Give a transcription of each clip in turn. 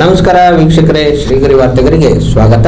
ನಮಸ್ಕಾರ ವೀಕ್ಷಕರೇ, ಶ್ರೀಗರಿ ವಾರ್ತೆಗರಿಗೆ ಸ್ವಾಗತ.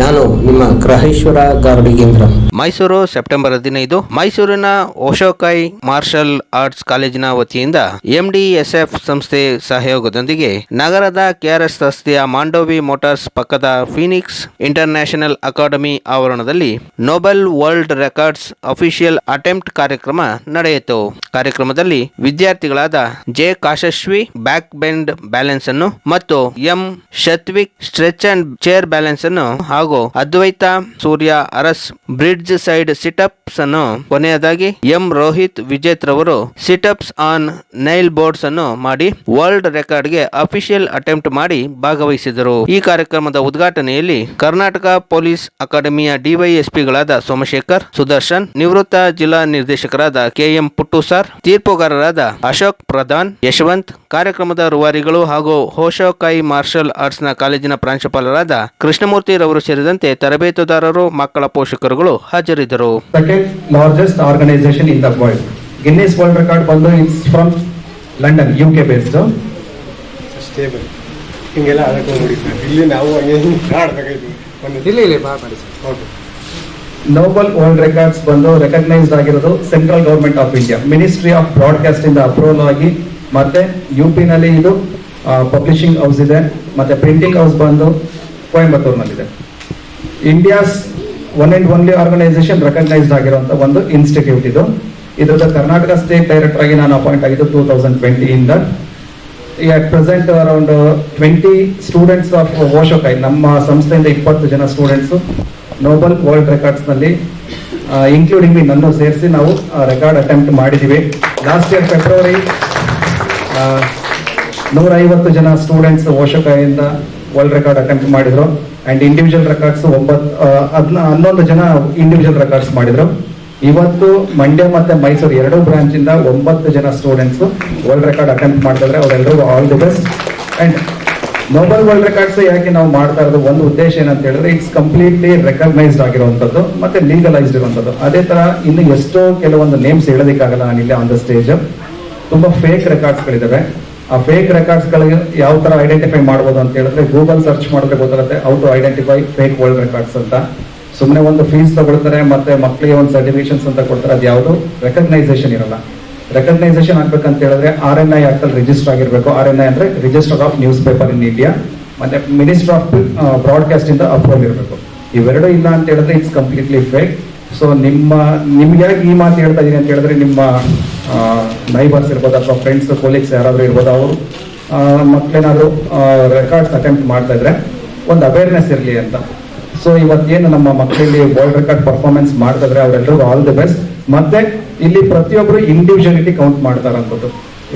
ನಾನು ನಿಮ್ಮ ಗ್ರಹೇಶ್ವರ ಗಾರ್ಡಿಗೇಂದ್ರ ಮೈಸೂರು, ಸೆಪ್ಟೆಂಬರ್ ಹದಿನೈದು. ಮೈಸೂರಿನ ಓಶೋಕಾಯಿ ಮಾರ್ಷಲ್ ಆರ್ಟ್ಸ್ ಕಾಲೇಜಿನ ವತಿಯಿಂದ ಎಂಡಿಎಸ್ಎಫ್ ಸಂಸ್ಥೆ ಸಹಯೋಗದೊಂದಿಗೆ ನಗರದ ಕೆಆರ್ಎಸ್ ರಸ್ತೆಯ ಮಾಂಡೋವಿ ಮೋಟಾರ್ಸ್ ಪಕ್ಕದ ಫೀನಿಕ್ಸ್ ಇಂಟರ್ನ್ಯಾಷನಲ್ ಅಕಾಡೆಮಿ ಆವರಣದಲ್ಲಿ Nobel world records official attempt ಕಾರ್ಯಕ್ರಮ ನಡೆಯಿತು. ಕಾರ್ಯಕ್ರಮದಲ್ಲಿ ವಿದ್ಯಾರ್ಥಿಗಳಾದ J Kashasvi back bend balance ಅನ್ನು ಮತ್ತು M Shatvik stretch and chair balance ಅನ್ನು ಹಾಗೂ Advaita Surya Aras bridge side situps ಅನ್ನು ಕೊನೆಯದಾಗಿ ಎಂ ರೋಹಿತ್ ವಿಜೇತ್ ರವರು ಸಿಟಪ್ಸ್ ಆನ್ ನೈಲ್ ಬೋರ್ಡ್ಸ್ ಅನ್ನು ಮಾಡಿ ವರ್ಲ್ಡ್ ರೆಕಾರ್ಡ್ಗೆ ಅಫಿಷಿಯಲ್ ಅಟೆಂಪ್ಟ್ ಮಾಡಿ ಭಾಗವಹಿಸಿದರು. ಈ ಕಾರ್ಯಕ್ರಮದ ಉದ್ಘಾಟನೆಯಲ್ಲಿ ಕರ್ನಾಟಕ ಪೊಲೀಸ್ ಅಕಾಡೆಮಿಯ ಡಿವೈಎಸ್ಪಿಗಳಾದ ಸೋಮಶೇಖರ್, ಸುದರ್ಶನ್, ನಿವೃತ್ತ ಜಿಲ್ಲಾ ನಿರ್ದೇಶಕರಾದ ಕೆಎಂ ಪುಟ್ಟು ಸರ್ ತೀರ್ಪುಗಾರರಾದ ಅಶೋಕ್ ಪ್ರಧಾನ್, ಯಶವಂತ್, ಕಾರ್ಯಕ್ರಮದ ರೂವಾರಿಗಳು ಹಾಗೂ ಹೋಶೋಕಾಯಿ ಮಾರ್ಷಲ್ ಆರ್ಟ್ಸ್ನ ನ ಕಾಲೇಜಿನ ಪ್ರಾಂಶುಪಾಲರಾದ ಕೃಷ್ಣಮೂರ್ತಿ ರವರು ಸೇರಿದಂತೆ ತರಬೇತುದಾರರು ಮಕ್ಕಳ ಪೋಷಕರುಗಳು ಹಾಜರಿದ್ದರು. Largest organisation in the world Guinness world Record ಬಂದು it's from London U K based stable ಹಿಂಗೆಲ್ಲ ಆಡಕ್ಕೆ ಹೋಗ್ಬಿಡಿ ಸರ್ ಇಲ್ಲಿ ನಾವು ಓಕೆ. ನೋಬಲ್ ವರ್ಲ್ಡ್ ರೆಕಾರ್ಡ್ಸ್ ಬಂದು ರೆಕಗ್ನೈಸ್ಡ್ ಆಗಿರೋದು central government of India ministry of broadcast ಇಂದ ಅಪ್ರೂವಲ್ ಆಗಿ ಮತ್ತೆ ಯು ಪಿನಲ್ಲಿ ಇದು ಪಬ್ಲಿಷಿಂಗ್ ಹೌಸ್ ಇದೆ, ಮತ್ತೆ ಪ್ರಿಂಟಿಂಗ್ ಹೌಸ್ ಬಂದು ಕೋಯಂಬತ್ತೂರಿನಲ್ಲಿದೆ. India's one and only organisation recognised ಆಗಿರುವಂತ ಒಂದು ಇನ್ಸ್ಟಿಟ್ಯೂಟ್ ಇದು. ಇದರ ಕರ್ನಾಟಕ ಸ್ಟೇಟ್ ಡೈರೆಕ್ಟರ್ ಆಗಿ ನಾನು ಅಪಾಯಿಂಟ್ ಆಗಿದ್ದು two thousand ಟ್ವೆಂಟಿಯಿಂದ at present around twenty students of Oshokai ನಮ್ಮ ಸಂಸ್ಥೆಯಿಂದ ಇಪ್ಪತ್ತು ಜನ ಸ್ಟೂಡೆಂಟ್ಸ್ ನೋಬಲ್ ವರ್ಲ್ಡ್ ರೆಕಾರ್ಡ್ಸ್ನಲ್ಲಿ ಇನ್ಕ್ಲೂಡಿಂಗ್ ನನ್ನ ಸೇರಿಸಿ ನಾವು ರೆಕಾರ್ಡ್ ಅಟೆಂಪ್ಟ್ ಮಾಡಿದ್ದೀವಿ ಲಾಸ್ಟ್ ಇಯರ್ ಫೆಬ್ರವರಿ ನೂರ ಐವತ್ತು ಜನ ಸ್ಟೂಡೆಂಟ್ಸ್ ಓಶೋಕೈಯಿಂದ ವರ್ಲ್ಡ್ ರೆಕಾರ್ಡ್ ಅಟೆಂಪ್ಟ್ ಮಾಡಿದ್ರು. ಅಂಡ್ ಇಂಡಿವಿಜುವಲ್ ರೆಕಾರ್ಡ್ಸ್ ಒಂಬತ್ತು ಹದ್ನ, ಹನ್ನೊಂದು ಜನ ಇಂಡಿವಿಜುವಲ್ ರೆಕಾರ್ಡ್ಸ್ ಮಾಡಿದ್ರು. ಇವತ್ತು ಮಂಡ್ಯ ಮತ್ತೆ ಮೈಸೂರು ಎರಡು ಬ್ರಾಂಚ್ ಇಂದ ಒಂಬತ್ತು ಜನ ಸ್ಟೂಡೆಂಟ್ಸ್ ವರ್ಲ್ಡ್ ರೆಕಾರ್ಡ್ ಅಟೆಂಪ್ಟ್ ಮಾಡ್ತಿದ್ರೆ ಅವರೆಲ್ಲರಿಗೂ all the best and Nobel world records ಯಾಕೆ ನಾವು ಮಾಡ್ತಾ ಇರೋದು? ಒಂದು ಉದ್ದೇಶ ಏನಂತ ಹೇಳಿದ್ರೆ ಇಟ್ಸ್ ಕಂಪ್ಲೀಟ್ಲಿ ರೆಕಗ್ನೈಸ್ಡ್ ಆಗಿರುವಂಥದ್ದು ಮತ್ತೆ ಲೀಗಲೈಸ್ಡ್ ಇರುವಂಥದ್ದು. ಅದೇ ತರ ಇನ್ನು ಎಷ್ಟೋ ಕೆಲವೊಂದು ನೇಮ್ಸ್ ಹೇಳೋದಕ್ಕಾಗಲ್ಲ ನಾನಿಲ್ಲ ಆನ್ ದ ಸ್ಟೇಜ್ ತುಂಬಾ ಫೇಕ್ ರೆಕಾರ್ಡ್ಸ್ ಗಳಿದಾವೆ. ಆ ಫೇಕ್ ರೆಕಾರ್ಡ್ಸ್ ಗಳಿಗೆ ಯಾವ ತರ ಐಡೆಂಟಿಫೈ ಮಾಡಬಹುದು ಅಂತ ಹೇಳಿದ್ರೆ ಗೂಗಲ್ ಸರ್ಚ್ ಮಾಡಿದ್ರೆ ಗೊತ್ತಾಗುತ್ತೆ how to identify fake world records ಅಂತ. ಸುಮ್ಮನೆ ಒಂದು ಫೀಸ್ ತಗೊಳ್ತಾರೆ ಮತ್ತೆ ಮಕ್ಕಳಿಗೆ ಒಂದು ಸರ್ಟಿಫಿಕೇಶನ್ಸ್ ಅಂತ ಕೊಡ್ತಾರೆ, ಅದು ಯಾವುದು? ರೆಕಗ್ನೈಸೇಷನ್ ಇರಲ್ಲ. ರೆಕಗ್ನೈಸೇಷನ್ ಆಗ್ಬೇಕಂತ ಹೇಳಿದ್ರೆ R N I actual register ಆಗಿರ್ಬೇಕು. ಆರ್ ಎನ್ ಐ ಅಂದ್ರೆ register of newspaper in India ಮತ್ತೆ ಮಿನಿಸ್ಟರ್ ಆಫ್ ಬ್ರಾಡ್ಕಾಸ್ಟ್ ಇಂದ ಅಪ್ರೂವಲ್ ಇರಬೇಕು. ಇವೆರಡೂ ಇಲ್ಲ ಅಂತ ಹೇಳಿದ್ರೆ ಇಟ್ಸ್ ಕಂಪ್ಲೀಟ್ಲಿ ಫೇಕ್ ಸೊ ನಿಮ್ಮ ನಿಮ್ಗೆ ಯಾಕೆ ಈ ಮಾತು ಹೇಳ್ತಾ ಇದೀನಿ ಅಂತ ಹೇಳಿದ್ರೆ ನಿಮ್ಮ ನೈಬರ್ಸ್ ಇರ್ಬೋದು ಅಥವಾ ಫ್ರೆಂಡ್ಸ್ ಕೊಲೀಗ್ಸ್ ಯಾರಾದರೂ ಇರ್ಬೋದು ಅವರು ಮಕ್ಕಳೇನಾದ್ರು ರೆಕಾರ್ಡ್ಸ್ ಅಟೆಂಪ್ಟ್ ಮಾಡ್ತಾ ಇದ್ರೆ ಒಂದು ಅವೇರ್ನೆಸ್ ಇರಲಿ ಅಂತ. ಸೊ ಇವತ್ತೇನು ನಮ್ಮ ಮಕ್ಕಳಲ್ಲಿ ವರ್ಲ್ಡ್ ರೆಕಾರ್ಡ್ ಪರ್ಫಾರ್ಮೆನ್ಸ್ ಮಾಡ್ತಾ ಇದ್ರೆ ಅವರೆಲ್ಲರಿಗೂ ಆಲ್ ದಿ ಬೆಸ್ಟ್ ಮತ್ತೆ ಇಲ್ಲಿ ಪ್ರತಿಯೊಬ್ಬರು ಇಂಡಿವಿಜುವಲಿಟಿ ಕೌಂಟ್ ಮಾಡ್ತಾರಂಥದ್ದು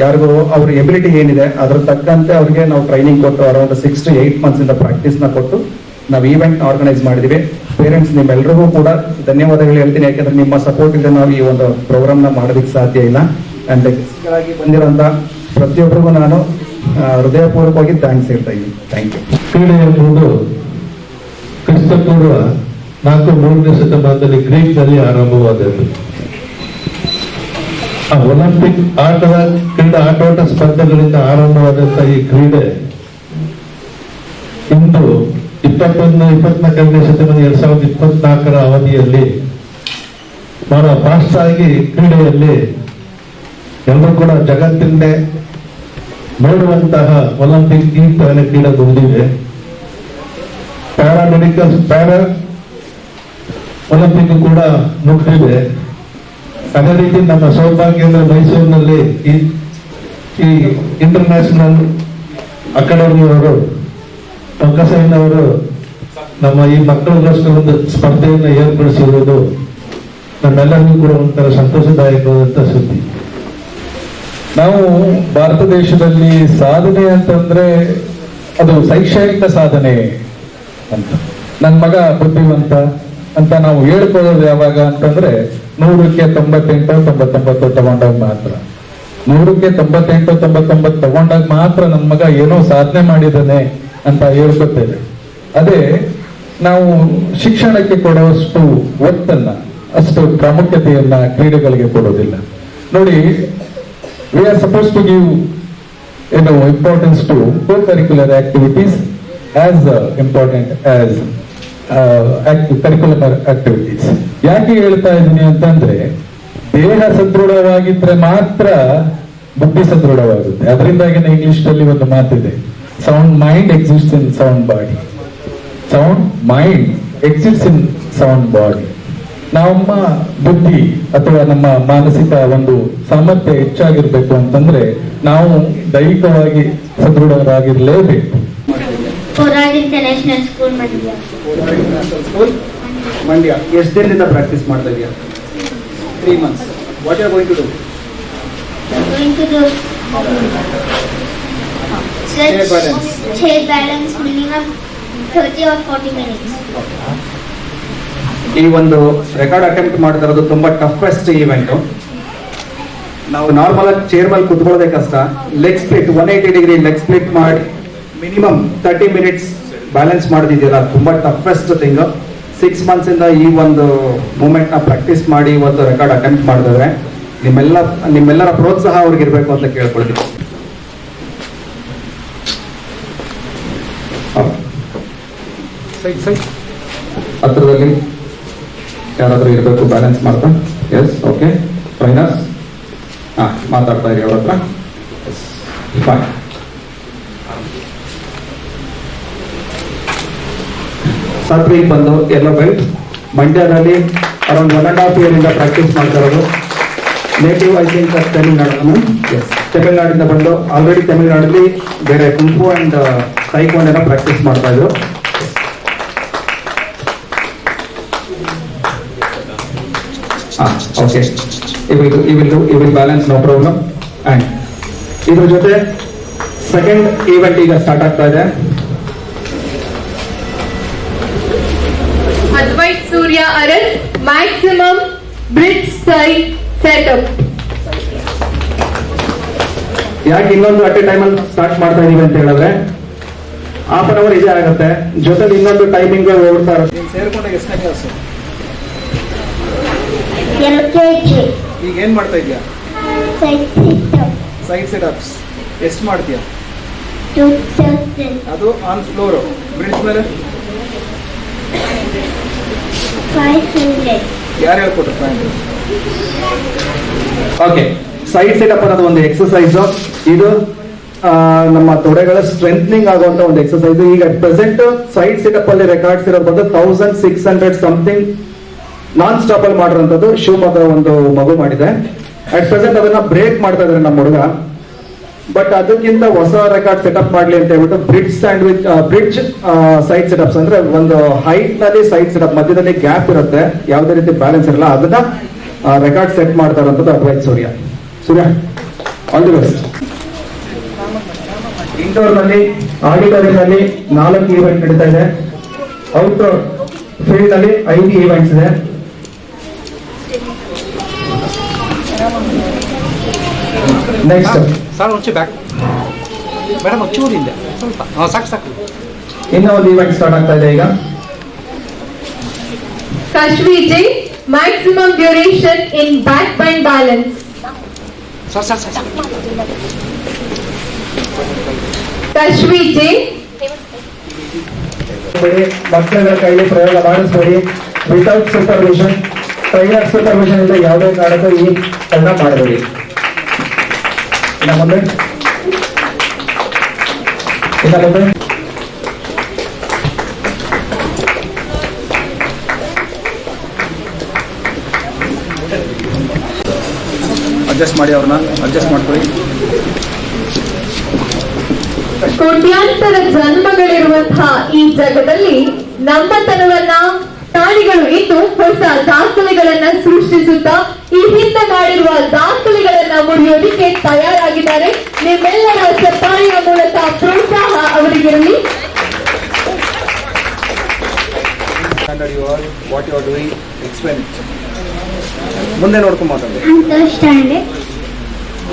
ಯಾರಿಗೂ ಅವ್ರ ಎಬಿಲಿಟಿ ಏನಿದೆ, ಅದ್ರ ತಕ್ಕಂತೆ ಅವ್ರಿಗೆ ನಾವು ಟ್ರೈನಿಂಗ್ ಕೊಟ್ಟು around six to eight months ಇಂದ ಪ್ರಾಕ್ಟೀಸ್ನ ಕೊಟ್ಟು ನಾವು ಈವೆಂಟ್ ಆರ್ಗನೈಸ್ ಮಾಡಿದೀವಿ. ಪೇರೆಂಟ್ಸ್ ನಿಮ್ಮೆಲ್ಲರಿಗೂ ಕೂಡ ಧನ್ಯವಾದಗಳು ಹೇಳ್ತೀನಿ. ಯಾಕಂದ್ರೆ ನಿಮ್ಮ ಸಪೋರ್ಟ್ ಇಲ್ಲದೆ ನಾವು ಈ ಒಂದು ಪ್ರೋಗ್ರಾಮ್ನ ಮಾಡೋದಕ್ಕೆ ಸಾಧ್ಯ ಇಲ್ಲ. ಅಂಡ್ ಗೆಸ್ಟ್ಗಳಾಗಿ ಬಂದಿರೋಂಥ ಪ್ರತಿಯೊಬ್ಬರಿಗೂ ನಾನು ಹೃದಯಪೂರ್ವಕವಾಗಿ ಥ್ಯಾಂಕ್ಸ್ ಹೇಳ್ತಾ ಇದ್ದೀನಿ. ಥ್ಯಾಂಕ್ ಯು ಕ್ರೀಡೆ ಎಂಬುದು ಕ್ರಿಸ್ತಪೂರ್ವ ನಾಲ್ಕು ಮೂರನೇ ಶತಮಾನದಲ್ಲಿ ಗ್ರೀಕ್ನಲ್ಲಿ ಆರಂಭವಾದದ್ದು. ಆ ಒಲಿಂಪಿಕ್ ಆಟದ ಕ್ರೀಡಾ ಆಟೋಟ ಸ್ಪರ್ಧೆಗಳಿಂದ ಆರಂಭವಾದಂತಹ ಈ ಕ್ರೀಡೆ ಇಂದು ಇಪ್ಪತ್ತೊಂದು, ಇಪ್ಪತ್ನಾಲ್ಕನೇ ಶತಮಾನ, ಎರಡ್ ಸಾವಿರದ ಇಪ್ಪತ್ನಾಲ್ಕರ ಅವಧಿಯಲ್ಲಿ ಬಹಳ ಫಾಸ್ಟ್ ಆಗಿ ಕ್ರೀಡೆಯಲ್ಲಿ ಎಲ್ಲರೂ ಕೂಡ ಜಗತ್ತಿಂದೇ ನೋಡುವಂತಹ ಒಲಿಂಪಿಕ್ ಈ ಕ್ರೀಡೆ ಬಂದಿದೆ ಪ್ಯಾರಾಮೆಡಿಕಲ್, ಪ್ಯಾರಾ ಒಲಿಂಪಿಕ್ ಕೂಡ ಮುಗಿದಿದೆ. ಅದೇ ರೀತಿ ನಮ್ಮ ಸೌಭಾಗ್ಯ ಅಂದ್ರೆ ಮೈಸೂರಿನಲ್ಲಿ ಈ ಈ ಇಂಟರ್ನ್ಯಾಷನಲ್ ಅಕಾಡೆಮಿಯವರು ಪಂಕಸಯ್ಯನವರು ನಮ್ಮ ಈ ಮಕ್ಕಳಿಗೋಸ್ಕರ ಒಂದು ಸ್ಪರ್ಧೆಯನ್ನು ಏರ್ಪಡಿಸಿರುವುದು ನಮ್ಮೆಲ್ಲರಿಗೂ ಕೂಡ ಒಂಥರ ಸಂತೋಷದಾಯಕವಾದಂತ ಸುದ್ದಿ. ನಾವು ಭಾರತ ದೇಶದಲ್ಲಿ ಸಾಧನೆ ಅಂತಂದ್ರೆ ಅದು ಶೈಕ್ಷಣಿಕ ಸಾಧನೆ ಅಂತ. ನನ್ನ ಮಗ ಬುದ್ಧಿವಂತ ಅಂತ ನಾವು ಹೇಳ್ಕೊಳ್ಳೋದು ಯಾವಾಗ ಅಂತಂದ್ರೆ ನೂರಕ್ಕೆ ತೊಂಬತ್ತೆಂಟು, ತೊಂಬತ್ತೊಂಬತ್ತು ತಗೊಂಡಾಗ ಮಾತ್ರ. ನೂರಕ್ಕೆ ತೊಂಬತ್ತೆಂಟು, ತೊಂಬತ್ತೊಂಬತ್ತು ತಗೊಂಡಾಗ ಮಾತ್ರ ನನ್ನ ಮಗ ಏನೋ ಸಾಧನೆ ಮಾಡಿದ್ದಾನೆ. ಅಂತ ಹೇಳ್ಕೊತೇವೆ ಅದೇ, ನಾವು ಶಿಕ್ಷಣಕ್ಕೆ ಕೊಡುವಷ್ಟು ಒತ್ತನ್ನ, ಅಷ್ಟು ಪ್ರಾಮುಖ್ಯತೆಯನ್ನ ಕ್ರೀಡೆಗಳಿಗೆ ಕೊಡೋದಿಲ್ಲ. ನೋಡಿ we are suppose to give ಏನು importance to co curricular activities as important as curricular activities ಯಾಕೆ ಹೇಳ್ತಾ ಇದ್ದೀನಿ ಅಂತಂದ್ರೆ, ದೇಹ ಸದೃಢವಾಗಿದ್ರೆ ಮಾತ್ರ ಬುದ್ಧಿ ಸದೃಢವಾಗುತ್ತೆ. ಅದರಿಂದಾಗಿನೇ ಇಂಗ್ಲಿಷ್ನಲ್ಲಿ ಒಂದು ಮಾತಿದೆ. Sound mind exist in sound body sound mind exist in sound body ನಮ್ಮ ಬುದ್ಧಿ ಅಥವಾ ನಮ್ಮ ಮಾನಸಿಕ ಒಂದು ಸಾಮರ್ಥ್ಯ ಹೆಚ್ಚಾಗಿರ್ಬೇಕು ಅಂತಂದ್ರೆ ನಾವು ದೈಹಿಕವಾಗಿ ಸದೃಢರಾಗಿರ್ಲೇಬೇಕು. Koral International School, Mandya. School Mandya. ಎಷ್ಟು ದಿನದಿಂದ ಪ್ರಾಕ್ಟೀಸ್ ಮಾಡ್ತಾ ಇದೆಯಾ? Three months what are going to do Balance. balance minimum 30 or 40 minutes. ಈ ಒಂದು ರೆಕಾರ್ಡ್ ಅಟೆಂಪ್ಟ್ ಮಾಡ್ತಾ ಇರೋದು ತುಂಬಾ ಟಫೆಸ್ಟ್ ಈವೆಂಟ್ ನಾವು ನಾರ್ಮಲ್ ಆಗಿ ಚೇರ್ ಮೇಲೆ ಕುತ್ಕೊಳ್ಳೋದೇ ಕಷ್ಟ. Leg split one eighty degree leg split ಮಾಡಿ ಮಿನಿಮಮ್ ತರ್ಟಿ ಮಿನಿಟ್ಸ್ ಬ್ಯಾಲೆನ್ಸ್ ಮಾಡೋದಿದೆಯಲ್ಲ ತುಂಬಾ ಟಫೆಸ್ಟ್ ಥಿಂಗ್ ಸಿಕ್ಸ್ ಮಂತ್ಸ್ ಇಂದ ಈ ಒಂದು ಮೂಮೆಂಟ್ನ ಪ್ರಾಕ್ಟೀಸ್ ಮಾಡಿ ಇವತ್ತು ರೆಕಾರ್ಡ್ ಅಟೆಂಪ್ಟ್ ಮಾಡಿದ್ರೆ ನಿಮ್ಮೆಲ್ಲ ನಿಮ್ಮೆಲ್ಲರ ಪ್ರೋತ್ಸಾಹ ಅವ್ರಿಗೆ ಇರಬೇಕು ಅಂತ ಕೇಳ್ಕೊಳ್ತೀನಿ. ಹತ್ರದಲ್ಲಿ ಯಾರಾದರೂ ಇರಬೇಕು ಬ್ಯಾಲೆನ್ಸ್ ಮಾಡ್ತಾ? ಎಸ್ ಓಕೆ ಫೈನಸ್ ಹಾ, ಮಾತಾಡ್ತಾ ಇರಿ ಅವ್ರ ಹತ್ರ ಫೈನ್ ಸಾತ್ವಿಕ್ ಬಂದು ಎಲ್ಲ ಬೆಲ್ಟ್ ಮಂಡ್ಯದಲ್ಲಿ around one and half practice ಮಾಡ್ತಾ ಇರೋದು. Native I think Tamil Nadu yes ತಮಿಳ್ನಾಡಿಂದ ಬಂದು ಆಲ್ರೆಡಿ ತಮಿಳ್ನಾಡಲ್ಲಿ ಬೇರೆ ಕುಂಪು ಅಂಡ್ ಸೈಕೋಂಡೆಲ್ಲ ಪ್ರಾಕ್ಟೀಸ್ ಮಾಡ್ತಾ ಇದ್ರು. Okay evil evil evil balance no problem and ಇದ್ರ ಜೊತೆ ಸೆಕೆಂಡ್ ಈವೆಂಟ್ ಈಗ ಸ್ಟಾರ್ಟ್ ಆಗ್ತಾ ಇದೆ. Advaith Surya Aras maximum bridge style setup ಯಾಕೆ ಇನ್ನೊಂದು ಅಟ್ ಎ ಟೈಮ್ ಅಲ್ಲಿ ಸ್ಟಾರ್ಟ್ ಮಾಡ್ತಾ ಇದೀವಿ ಅಂತ ಹೇಳಿದ್ರೆ ಹಾಫ್ ಅನ್ ಅವರ್ ಇದೇ ಆಗುತ್ತೆ. ಜೊತೆಲಿ ಇನ್ನೊಂದು ಟೈಮಿಂಗ್ ಓಡ್ತಾ ಇರುತ್ತೆ. ಸೇರ್ಕೊಂಡಾಗ ಎಷ್ಟನೇ ಕ್ಲಾಸ್ ಜಿ ಈಗ ಏನ್ ಮಾಡ್ತಾ ಇದ್ದೀಯಾ? Side system, side set ups ಎಷ್ಟು ಮಾಡ್ತೀಯಾ? 2000, ಅದು ಆನ್ ಫ್ಲೋರ್ ಬ್ರಿಡ್ಜ್ ಮೇಲೆ? 500, ಯಾರು ಹೇಳ್ಕೊಟ್ರು ಓಕೆ ಸೈಡ್ ಸೆಟಪ್ ಅನ್ನೋದು ಒಂದು ಎಕ್ಸಸೈಸ್ ಇದು ನಮ್ಮ ತೊಡೆಗಳ ಸ್ಟ್ರೆಂಥನಿಂಗ್ ಆಗುವಂತ ಒಂದು ಎಕ್ಸಸೈಸ್ ಈಗ ಪ್ರೆಸೆಂಟ್ ಸೈಡ್ ಸಿಟಪ್ ಅಲ್ಲಿ ರೆಕಾರ್ಡ್ಸ್ ಇರೋ ಬಂದು thousand six hundred something non stop ಅಲ್ಲಿ ಮಾಡಿರೋಂಥದ್ದು ಶಿವಮೊಗ್ಗ ಒಂದು ಮಗು ಮಾಡಿದೆ. ಅಟ್ ಪ್ರೆಸೆಂಟ್ ಅದನ್ನ ಬ್ರೇಕ್ ಮಾಡ್ತಾ ಇದ್ದಾರೆ ನಮ್ಮ ಹುಡುಗ. ಬಟ್ ಅದಕ್ಕಿಂತ ಹೊಸ ರೆಕಾರ್ಡ್ ಸೆಟಪ್ ಮಾಡ್ಲಿ ಅಂತ ಹೇಳ್ಬಿಟ್ಟು bridge sandwich bridge side setups ಅಂದ್ರೆ ಒಂದು ಹೈಟ್ನಲ್ಲಿ ಸೈಡ್ ಸೆಟಪ್ ಮಧ್ಯದಲ್ಲಿ ಗ್ಯಾಪ್ ಇರುತ್ತೆ. ಯಾವುದೇ ರೀತಿ ಬ್ಯಾಲೆನ್ಸ್ ಇರಲ್ಲ. ಅದನ್ನ ರೆಕಾರ್ಡ್ ಸೆಟ್ ಮಾಡ್ತಾ ಇರೋಂಥದ್ದು Advaith Surya. Surya all the best ಇಂಡೋರ್ನಲ್ಲಿ auditorium ನಲ್ಲಿ ನಾಲ್ಕು ಈವೆಂಟ್ ನಡೀತಾ ಇದೆ. ಔಟ್ಡೋರ್ ಫೀಲ್ಡ್ನಲ್ಲಿ ಐದು ಈವೆಂಟ್ಸ್ ಇದೆ. ನೆಕ್ಸ್ಟ್ ಸರ್ ಒಂಚೂರು ಬ್ಯಾಕ್ ಮೇಡಮ್ ಒಂಚೂರು ಹಿಂದೆ. ಸ್ವಲ್ಪ. ಹಾಂ ಸಾಕು ಸಾಕು. ಇನ್ನೂ ಒಂದು ಈವೆಂಟ್ ಸ್ಟಾರ್ಟ್ ಆಗ್ತಾ ಇದೆ ಈಗ. Kashviji maximum duration in back balance balance. Kashviji ಬೇಡಿ ಮಕ್ಕಳ ಕೈಲಿ ಪ್ರಯೋಗ ಮಾಡಿಸ್ಬೇಡಿ ವಿತೌಟ್ ಸೂಪರ್ವಿಷನ್ ಟ್ರೈನರ್ ಸೂಪರ್ವಿಷನ್ ಇಂದ ಯಾವುದೇ ಕಾರಣಕ್ಕೂ ಈ ಕೆಲಸ ಮಾಡಬೇಡಿ. ಇನ್ನ ಮುಂದೆ? ಇನ್ನ ಮುಂದೆ? ಅಡ್ಜಸ್ಟ್ ಮಾಡಿ ಅವ್ರನ್ನ ಅಡ್ಜಸ್ಟ್ ಮಾಡ್ಕೊಳ್ಳಿ. ಕೋಟ್ಯಾಂತರ ಜನ್ಮಗಳಿರುವಂತಹ ಈ ಜಗದಲ್ಲಿ ನಮ್ಮತನವನ್ನ ಪ್ರಾಣಿಗಳು ಇದ್ದು ಹೊಸ ದಾಖಲೆಗಳನ್ನ ಸೃಷ್ಟಿಸುತ್ತಾ ಈ ಹಿಂದೆ ಮಾಡಿರುವ ದಾಖಲೆಗಳನ್ನ ಮುರಿಯೋದಿಕ್ಕೆ ತಯಾರಾಗಿದ್ದಾರೆ. ನಿಮ್ಮೆಲ್ಲರ ಚಪ್ಪಾಳೆಯ ಮೂಲಕ ಪ್ರೋತ್ಸಾಹ ಅವರಿಗಿರಲಿ. Standard you what you are doing explain ಮುಂದೆ ನೋಡ್ಕೊಂಡು ಮಾತಾಡಿ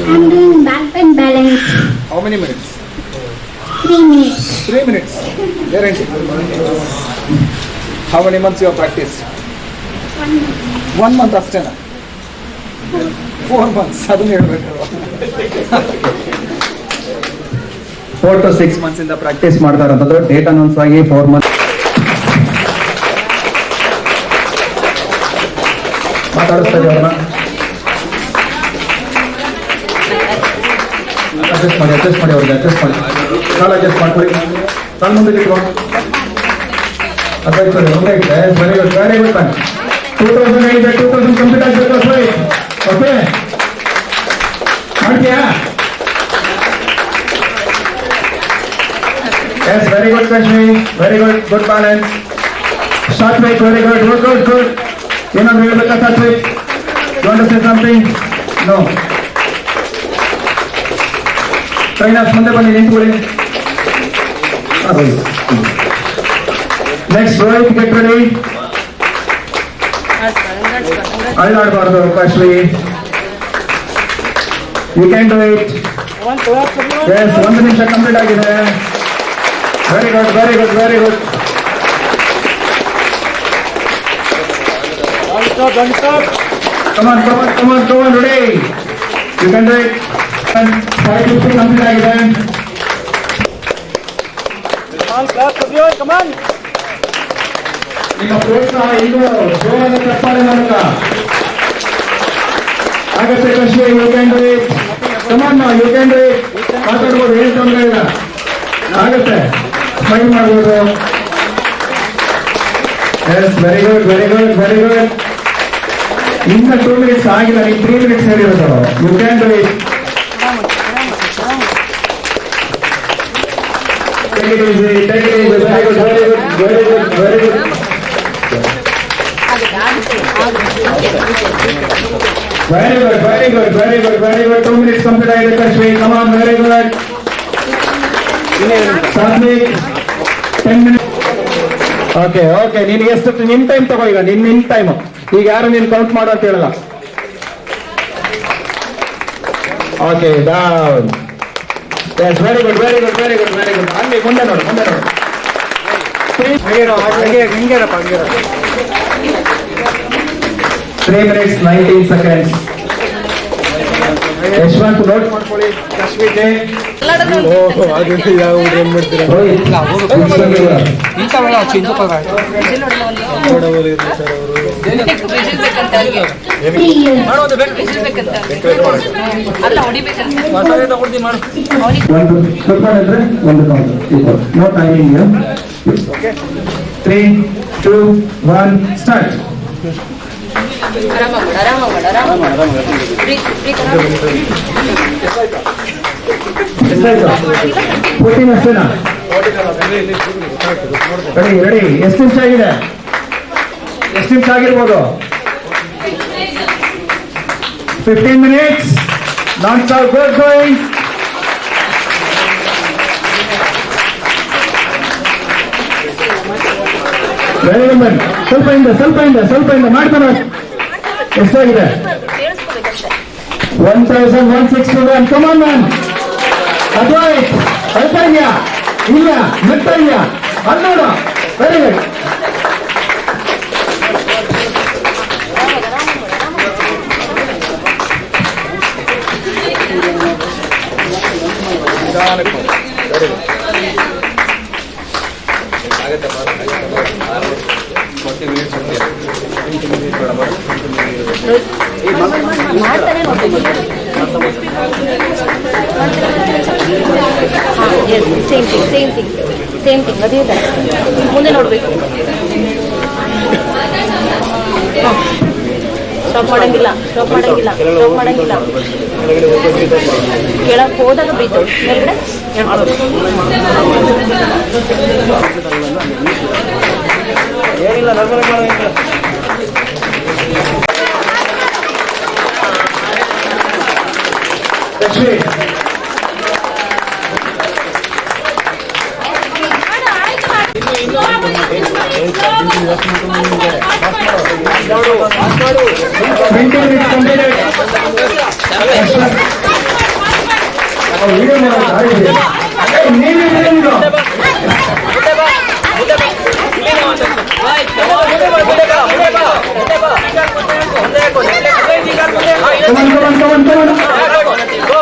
I'm doing back bend balance, how many minutes 3 minutes. Three minutes guarantee how many months your practice one month ಅಷ್ಟೇನಾ ಫೋರ್ ಮಂತ್ಸ್ ಅದನ್ನ ಹೇಳ್ಬೇಕು ಫೋರ್ ಟು ಸಿಕ್ಸ್ ಮಂತ್ಸ್ ಇಂದ practice ಮಾಡ್ತಾ ಇರೋಂಥದ್ದು date announce ಆಗಿ ಫೋರ್ ಮಂತ್ ಮಾತಾಡಿಸ್ತಾ ಇದೀವಿ ಅವ್ರನ್ನ? ಅಡ್ಜಸ್ಟ್ ಮಾಡಿ ಅಡ್ಜಸ್ಟ್ ಮಾಡಿ ಅವ್ರಿಗೆ ಅಡ್ಜಸ್ಟ್ ಮಾಡಿ. ಕಾಲ್ ಅಡ್ಜಸ್ಟ್ ಮಾಡ್ಕೊಳ್ಳಿ ಕಾಲ್ ಮುಂದೆ ಇಟ್ಕೊ ಅಡ್ಜಸ್ಟ್ ಮಾಡಿ ಮುಂದೆ ಇಟ್ಟೆ very good very good ma'am two thousand eight two thousand complete ಆಗಬೇಕು ಸರಿ ಓಕೆ ಮಾಡ್ತೀಯಾ yes very good Kashmi very good good balance Satvik very good good good good ಏನಾದ್ರು ಹೇಳ್ಬೇಕಾ Satvik don't say something no trainers ಮುಂದೆ ಬನ್ನಿ ನಿಂತ್ಕೊಳ್ಳಿ next Rohit get ready ಅಳ್ಳಾಡಬಾರ್ದು Kashmi you can do it yes ಒಂದು ನಿಮಿಷ ಕಂಪ್ಲೀಟ್ ಆಗಿದೆ very good very good very good Come on, come on, come on, come on, ready. You can do clap for fifty come on. ನಿಮ್ಮ ಪ್ರೋತ್ಸಾಹ ಇನ್ನೂ ಜೋರಾದ ಚಪ್ಪಾಳೆ ಮೂಲಕ ಆಗತ್ತೆ Kashmir you can do it come on you can do it ಮಾತಾಡ್ಬೋದು ಇಲ್ಲ. ಆಗತ್ತೆ. ಸ್ಮೈಲ್ ಮಾಡ್ಬೋದು. Yes very good very good very good ಇನ್ನ ಟೂ ಮಿನಿಟ್ಸ್ ಆಗಿಲ್ಲ, ನೀವು ತ್ರೀ ಮಿನಿಟ್ಸ್ ಹೇಳಿರೋದು. You can do it Take it easy, take it easy, very good, very good, very good, very good. Very good, very good, very good, very good. Two minutes complete ಆಗಿದೆ ಕಶ್ಮಿ. Come on, very good. Satvik, ten minutes. Okay okay ನೀನು ಎಷ್ಟು ನಿನ್ time ತಗೋ ಈಗ ನಿನ್ ನಿನ್ time ಈಗ ಯಾರು ನೀನು ಕೌಂಟ್ ಮಾಡು ಅಂತ ಹೇಳಲ್ಲ okay down yes very good very good very good very good ಅಲ್ಲಿ ಮುಂದೆ ನೋಡು ಮುಂದೆ ನೋಡು. Three minutes nineteen seconds Yashwant note ಮಾಡ್ಕೊಳ್ಳಿ. ಕಶ್ಮೀರ್ಗೆ no timing three two one start ಎಷ್ಟಾಯ್ತು ಫೋರ್ಟೀನ್ ಅಷ್ಟೇನಾ ರೆಡಿ ರೆಡಿ ಎಷ್ಟು ನಿಮಿಷ ಆಗಿದೆ? ಎಷ್ಟು ನಿಮಿಷ ಆಗಿರ್ಬೋದು? Fifteen minutes non stop good going very good ಸ್ವಲ್ಪ ಹಿಂದೆ ಸ್ವಲ್ಪ ಹಿಂದೆ ಸ್ವಲ್ಪ ಮಾಡ್ತಾನೆ ಎಷ್ಟಾಗಿದೆ one thousand one sixty one come on man Advaith ಅಳ್ತಾ ಇದೆಯಾ ಇಲ್ಲ ನಗ್ತಾ ಇದೆಯಾ ಹನ್ನೆರಡು very good same thing same thing same thing ಅದೇ ಥರ ಮುಂದೆ ನೋಡಬೇಕು ಸ್ಟಾಪ್ ಮಾಡಂಗಿಲ್ಲ ಸ್ಟಾಪ್ ಮಾಡಂಗಿಲ್ಲ ಸ್ಟಾಪ್ ಮಾಡಂಗಿಲ್ಲ ಕೆಳಗೆ ಹೋದಾಗ ಬೀತು ಮೇಲ್ಗಡೆ లక్ష్మి వీడియో నేను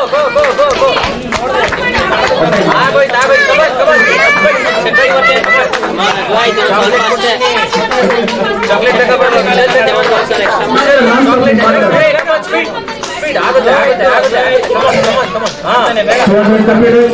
ಲಕ್ಷ್ಮಿ ಟ್ವೆಂಟಿ ಮಿನಿಟ್ಸ್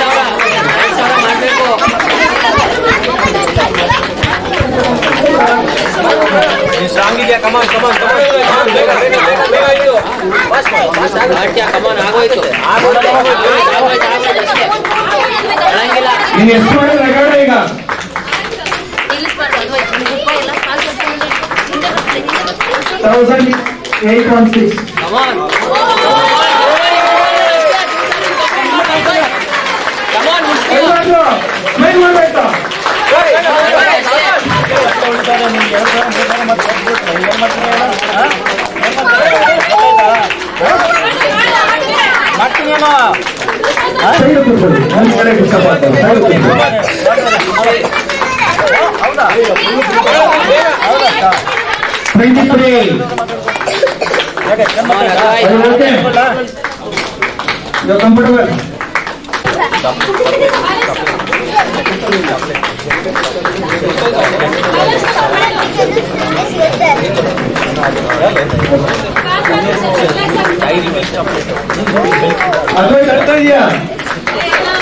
ವಿಡಿಯೋ ಮಾಡೋದು ನೀವೇ video Come on, come on, come on, come on. Very good very good very good very good very good ಆಗಿಲ್ಲ ಸ್ಟ್ರಾಂಗ್ ಇದೆಯಾ ಕಮಾನ್ ಕಮಾನ್ ನೀನು ಎಷ್ಟು ಮಾಡಿದ್ರೆ ರೆಕಾರ್ಡ್ ಈಗ thousand eight one six smile ಮಾಡಬೇಕು side ಕೂತ್ಕೊಳ್ಳಿ ಒಂದು ಕಡೆ ಡಿಸ್ಟರ್ಬ್ ಆಗ್ತದೆ ಸೈಡ್ ಕೂತ್ಕೊಳ್ಳಿ ಟ್ವೆಂಟಿ ತ್ರೀ ಕಂಫರ್ಟಬಲ್ ಅದ್ವೈತ್ ಹೇಳ್ತಾ ಇದೆಯಾ?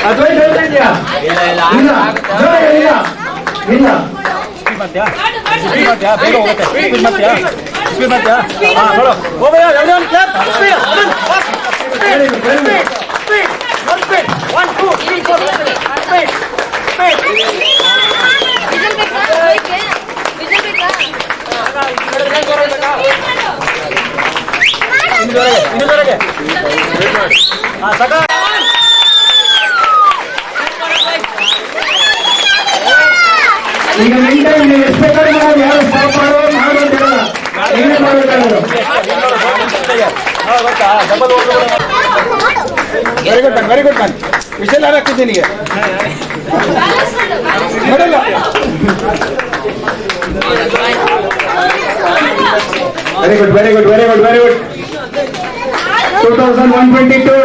ಅದ್ವೈತ ಹೇಳ್ತಾ ಇದೆಯಾ? ಇಲ್ಲ ಇಲ್ಲ. ಇಲ್ಲ. ಬೇಗ ಹಾ. ಇನ್ನೂವರೆಗೆ ಹಾ ಸಾಕ ಈಗ ನಿನ್ ಟೈಮ್ ನೀವು ಎಷ್ಟು ಬೇಕಾದ್ರೆ ಮಾಡೋದು ಯಾರು ಸ್ಟಾಪ್ ಮಾಡೋ ಮಾಡು ಅಂತ ಹೇಳಲ್ಲ ನೀವೇ ಮಾಡ್ಬೇಕಾಗಿರೋದು ಗೊತ್ತಾ double very good man very good man whistle ಯಾರು ಹಾಕ್ತಿದ್ದೀನಿ ನಿನಗೆ ನೋಡಲ್ಲ very good very good very good very good two thousand one twenty two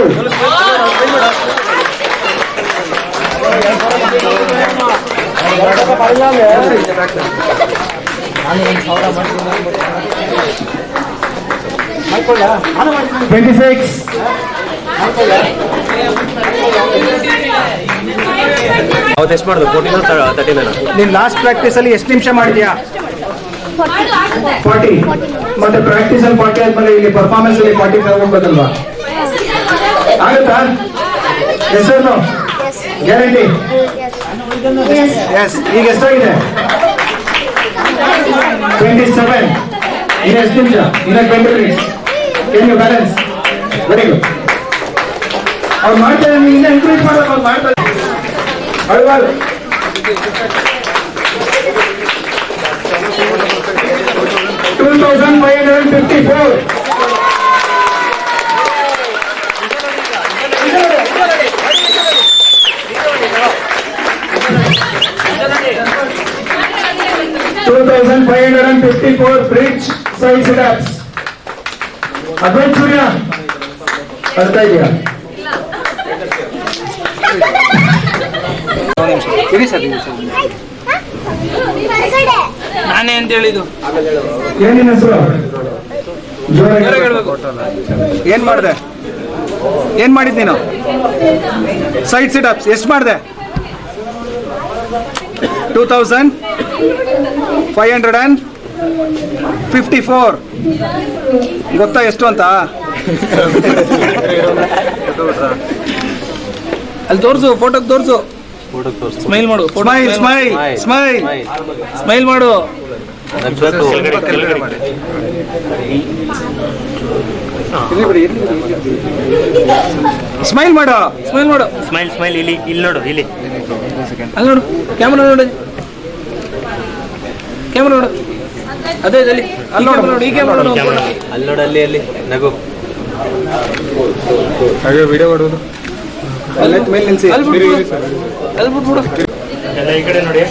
twenty six ಅವತ್ತು ಎಷ್ಟು ಮಾಡಿದ್ರು ಫೋರ್ಟೀನ್ ತರ್ಟೀನ್ ನೀನು ಲಾಸ್ಟ್ ಪ್ರಾಕ್ಟೀಸ್ ಅಲ್ಲಿ ಎಷ್ಟು ನಿಮಿಷ ಮಾಡಿದ್ಯಾ ಫಾರ್ಟಿ ಮತ್ತೆ ಪ್ರಾಕ್ಟೀಸ್ ಅಲ್ಲಿ ಫಾರ್ಟಿ ಆದ್ಮೇಲೆ ಇಲ್ಲಿ ಪರ್ಫಾರ್ಮೆನ್ಸ್ ಅಲ್ಲಿ ಫಾರ್ಟಿ ಫೈವ್ ಹೋಗ್ಬೇಕಲ್ವಾ? ಆಗುತ್ತಾ? ಹೆಸರು ಗ್ಯಾರಂಟಿ ಎಸ್ ಈಗ ಎಷ್ಟಾಗಿದೆ? ಟ್ವೆಂಟಿ ಸೆವೆನ್ ಇನ್ನು ಎಷ್ಟು ನಿಮಿಷ? ಇನ್ನ twenty minutes you balance very good ಅವ್ರು ಮಾಡ್ತಾರೆ ನೀವು ಇನ್ನ ಎನ್ಕರೇಜ್ ಮಾಡ್ಬೇಕು ಅವ್ರು ಮಾಡ್ತಾರೆ ಅಳಬಾರ್ದು two thousand five hundred fifty four two thousand five hundred and fifty four bridge side setups Advaith Surya ಬರ್ತಾ ಇದೆಯಾ ಇರಿ ಸರ್ ನಾನೇ ಅಂತ ಹೇಳಿದ್ದು. ಏನಿನ ಹೆಸರು? ಜೋರಾಗಿ ಹೇಳ್ಬೇಕು. ಏನ್ ಮಾಡಿದೆ? ಏನ್ ಮಾಡಿದ್ ನೀನು? ಸೈಡ್ ಸಿಟ್ ಅಪ್ಸ್ ಎಷ್ಟು ಮಾಡಿದೆ? Two thousand five hundred and fifty four ಗೊತ್ತಾ ಎಷ್ಟು ಅಂತ? ಅಲ್ಲಿ ತೋರಿಸು ಫೋಟೋಗೆ ತೋರಿಸು. ಸ್ಮೈಲ್ ಮಾಡು ಸ್ಮೈಲ್ ಸ್ಮೈಲ್ ಸ್ಮೈಲ್ ಸ್ಮೈಲ್ ಮಾಡು. ಸ್ಮೈಲ್ ಮಾಡು. ಸ್ಮೈಲ್ ಮಾಡು ಸ್ಮೈಲ್ ಸ್ಮೈಲ್ ಇಲ್ಲಿ ಇಲ್ಲಿ ನೋಡು ಇಲ್ಲಿ. ಅಲ್ಲಿ ನೋಡು ಕ್ಯಾಮ್ರಾ ನೋಡು. ಕ್ಯಾಮ್ರಾ ನೋಡು. ಅದೇ ಅಲ್ಲಿ. ಅಲ್ಲಿ ನೋಡು ನೋಡಿ ಈ ಕ್ಯಾಮ್ರಾ ನೋಡು. ಅಲ್ಲಿ ನೋಡು ಅಲ್ಲಿ ಅಲ್ಲಿ. ನಗು. ಹಾಗೆ ವಿಡಿಯೋ ಮಾಡುವುದು. ಎಲ್ಲ ಈ ಕಡೆ ನೋಡಿ.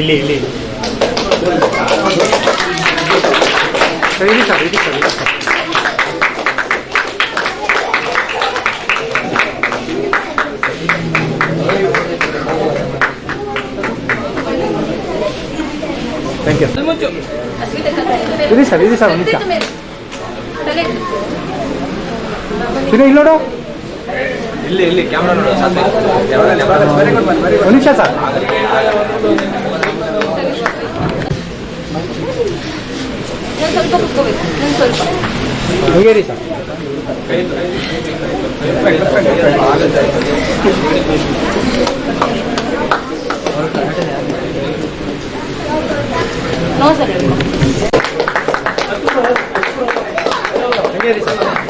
ಇಲ್ಲಿ ಇಲ್ಲಿ. ಸರ್ ಸರ್ ಇರಿ ಸರ್ ಥ್ಯಾಂಕ್ ಯು ಇರಿ ಸರ್ ಇರಿ ಸರ್ ಒಂದು ನಿಮಿಷ ಇಲ್ಲಿ ನೋಡು. ಇಲ್ಲಿ ಇಲ್ಲಿ ಕ್ಯಾಮ್ರಾ ನೋಡು ಒಂದು ನಿಮಿಷ ಸರ್ ಸ್ವಲ್ಪ ರೀ ಸರ್ ಒಂದು ಸರ್ ನಿಮಿಷ ಹಂಗೆ